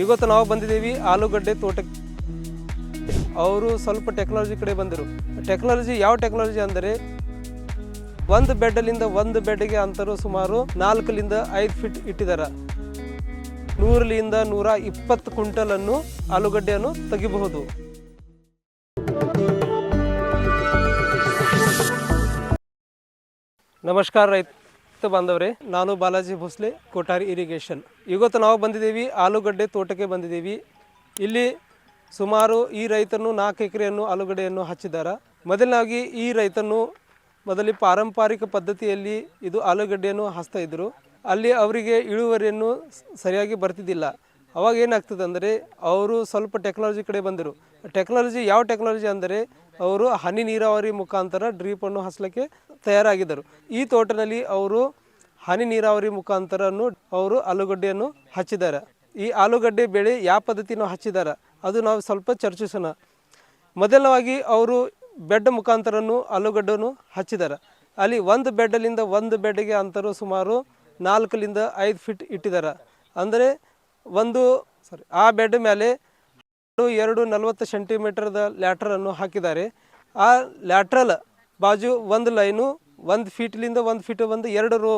ಇವತ್ತು ನಾವು ಬಂದಿದ್ದೀವಿ ಆಲೂಗಡ್ಡೆ ತೋಟಕ್ಕೆ. ಅವರು ಸ್ವಲ್ಪ ಟೆಕ್ನಾಲಜಿ ಕಡೆ ಬಂದರು. ಟೆಕ್ನಾಲಜಿ ಯಾವ ಟೆಕ್ನಾಲಜಿ ಅಂದರೆ ಒಂದು ಬೆಡ್ಡಲ್ಲಿಂದ ಒಂದು ಬೆಡ್ಗೆ ಅಂತರೂ ಸುಮಾರು ನಾಲ್ಕರಿಂದ ಐದು ಫೀಟ್ ಇಟ್ಟಿದ್ದಾರೆ. ನೂರಲಿಂದ ನೂರ ಇಪ್ಪತ್ತು ಕ್ವಿಂಟಲನ್ನು ಆಲೂಗಡ್ಡೆಯನ್ನು ತೆಗಿಬಹುದು. ನಮಸ್ಕಾರ ರೈತ ಬಾಂಧವರೇ. ನಾನು ಬಾಲಾಜಿ ಭೋಸ್ಲೆ ಕೋಟಾರಿ ಇರಿಗೇಷನ್. ಇವತ್ತು ನಾವು ಬಂದಿದ್ದೀವಿ, ಆಲೂಗಡ್ಡೆ ತೋಟಕ್ಕೆ ಬಂದಿದ್ದೀವಿ. ಇಲ್ಲಿ ಸುಮಾರು ಈ ರೈತನು ನಾಲ್ಕು ಎಕರೆಯನ್ನು ಆಲೂಗಡ್ಡೆಯನ್ನು ಹಚ್ಚಿದ್ದಾರೆ. ಮೊದಲನಾಗಿ ಈ ರೈತನು ಮೊದಲು ಪಾರಂಪರಿಕ ಪದ್ಧತಿಯಲ್ಲಿ ಇದು ಆಲೂಗಡ್ಡೆಯನ್ನು ಹಚ್ತಾ ಇದ್ದರು ಅಲ್ಲಿ ಅವರಿಗೆ ಇಳುವರಿಯನ್ನು ಸರಿಯಾಗಿ ಬರ್ತಿದ್ದಿಲ್ಲ. ಅವಾಗ ಏನಾಗ್ತದೆ ಅಂದರೆ, ಅವರು ಸ್ವಲ್ಪ ಟೆಕ್ನಾಲಜಿ ಕಡೆ ಬಂದರು. ಟೆಕ್ನಾಲಜಿ ಯಾವ ಟೆಕ್ನಾಲಜಿ ಅಂದರೆ, ಅವರು ಹನಿ ನೀರಾವರಿ ಮುಖಾಂತರ ಡ್ರೀಪನ್ನು ಹಚ್ಚಲಿಕ್ಕೆ ತಯಾರಾಗಿದ್ದರು. ಈ ತೋಟದಲ್ಲಿ ಅವರು ಹನಿ ನೀರಾವರಿ ಮುಖಾಂತರ ಅವರು ಆಲೂಗಡ್ಡೆಯನ್ನು ಹಚ್ಚಿದ್ದಾರೆ. ಈ ಆಲೂಗಡ್ಡೆ ಬೆಳೆ ಯಾವ ಪದ್ಧತಿನೂ ಹಚ್ಚಿದ್ದಾರೆ ಅದು ನಾವು ಸ್ವಲ್ಪ ಚರ್ಚಿಸೋಣ. ಮೊದಲವಾಗಿ ಅವರು ಬೆಡ್ ಮುಖಾಂತರನು ಆಲೂಗಡ್ಡೆಯನ್ನು ಹಚ್ಚಿದ್ದಾರೆ ಅಲ್ಲಿ ಒಂದು ಬೆಡ್ಡಲ್ಲಿಂದ ಒಂದು ಬೆಡ್ಗೆ ಅಂತರೂ ಸುಮಾರು ನಾಲ್ಕರಿಂದ ಐದು ಫೀಟ್ ಇಟ್ಟಿದ್ದಾರೆ ಅಂದರೆ ಒಂದು ಸಾರಿ ಆ ಬೆಡ್ ಮೇಲೆ ಎರಡು ನಲವತ್ತು ಸೆಂಟಿಮೀಟರ್ದ ಲ್ಯಾಟ್ರನ್ನು ಹಾಕಿದ್ದಾರೆ. ಆ ಲ್ಯಾಟ್ರಲ್ ಬಾಜು ಒಂದು ಲೈನು, ಒಂದು ಫೀಟ್ಲಿಂದ ಒಂದು ಫೀಟ್, ಒಂದು ಎರಡು ರೋ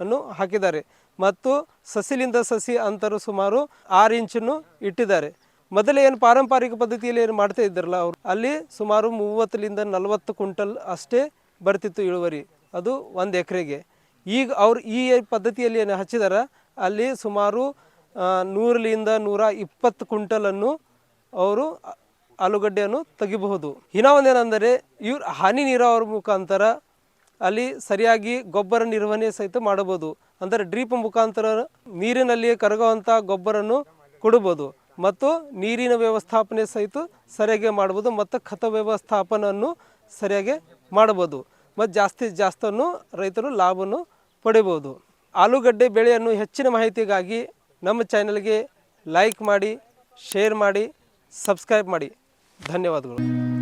ಅನ್ನು ಹಾಕಿದ್ದಾರೆ. ಮತ್ತು ಸಸಿಲಿಂದ ಸಸಿ ಅಂತರು ಸುಮಾರು ಆರು ಇಂಚನ್ನು ಇಟ್ಟಿದ್ದಾರೆ. ಮೊದಲು ಏನು ಪಾರಂಪರಿಕ ಪದ್ಧತಿಯಲ್ಲಿ ಏನು ಮಾಡ್ತಾ ಇದ್ದಾರಲ್ಲ ಅವರು, ಅಲ್ಲಿ ಸುಮಾರು ಮೂವತ್ತರಿಂದ ನಲವತ್ತು ಕ್ವಿಂಟಲ್ ಅಷ್ಟೇ ಬರ್ತಿತ್ತು ಇಳುವರಿ, ಅದು ಒಂದು ಎಕರೆಗೆ. ಈಗ ಅವ್ರು ಈ ಪದ್ಧತಿಯಲ್ಲಿ ಏನು ಹಚ್ಚಿದಾರ, ಅಲ್ಲಿ ಸುಮಾರು ನೂರರಿಂದ ನೂರ ಇಪ್ಪತ್ತು ಕ್ವಿಂಟಲನ್ನು ಅವರು ಆಲೂಗಡ್ಡೆಯನ್ನು ತೆಗಿಬಹುದು. ಇನ್ನೊಂದೇನೆಂದರೆ ಇವ್ರು ಹನಿ ನೀರಾವರಿ ಮುಖಾಂತರ ಅಲ್ಲಿ ಸರಿಯಾಗಿ ಗೊಬ್ಬರ ನಿರ್ವಹಣೆ ಸಹಿತ ಮಾಡಬಹುದು. ಅಂದರೆ ಡ್ರೀಪ್ ಮುಖಾಂತರ ನೀರಿನಲ್ಲಿ ಕರಗುವಂಥ ಗೊಬ್ಬರನ್ನು ಕೊಡಬಹುದು. ಮತ್ತು ನೀರಿನ ವ್ಯವಸ್ಥಾಪನೆ ಸಹಿತ ಸರಿಯಾಗಿ ಮಾಡ್ಬೋದು ಮತ್ತು ಖತ ವ್ಯವಸ್ಥಾಪನವನ್ನು ಸರಿಯಾಗಿ ಮಾಡಬಹುದು. ಮತ್ತು ಜಾಸ್ತಿ ಜಾಸ್ತನ್ನು ರೈತರು ಲಾಭವನ್ನು ಪಡಿಬೋದು ಆಲೂಗಡ್ಡೆ ಬೆಳೆಯನ್ನು ಹೆಚ್ಚಿನ ಮಾಹಿತಿಗಾಗಿ ನಮ್ಮ ಚಾನಲ್ಗೆ ಲೈಕ್ ಮಾಡಿ, ಶೇರ್ ಮಾಡಿ, ಸಬ್ಸ್ಕ್ರೈಬ್ ಮಾಡಿ. धन्यवाद गुरु.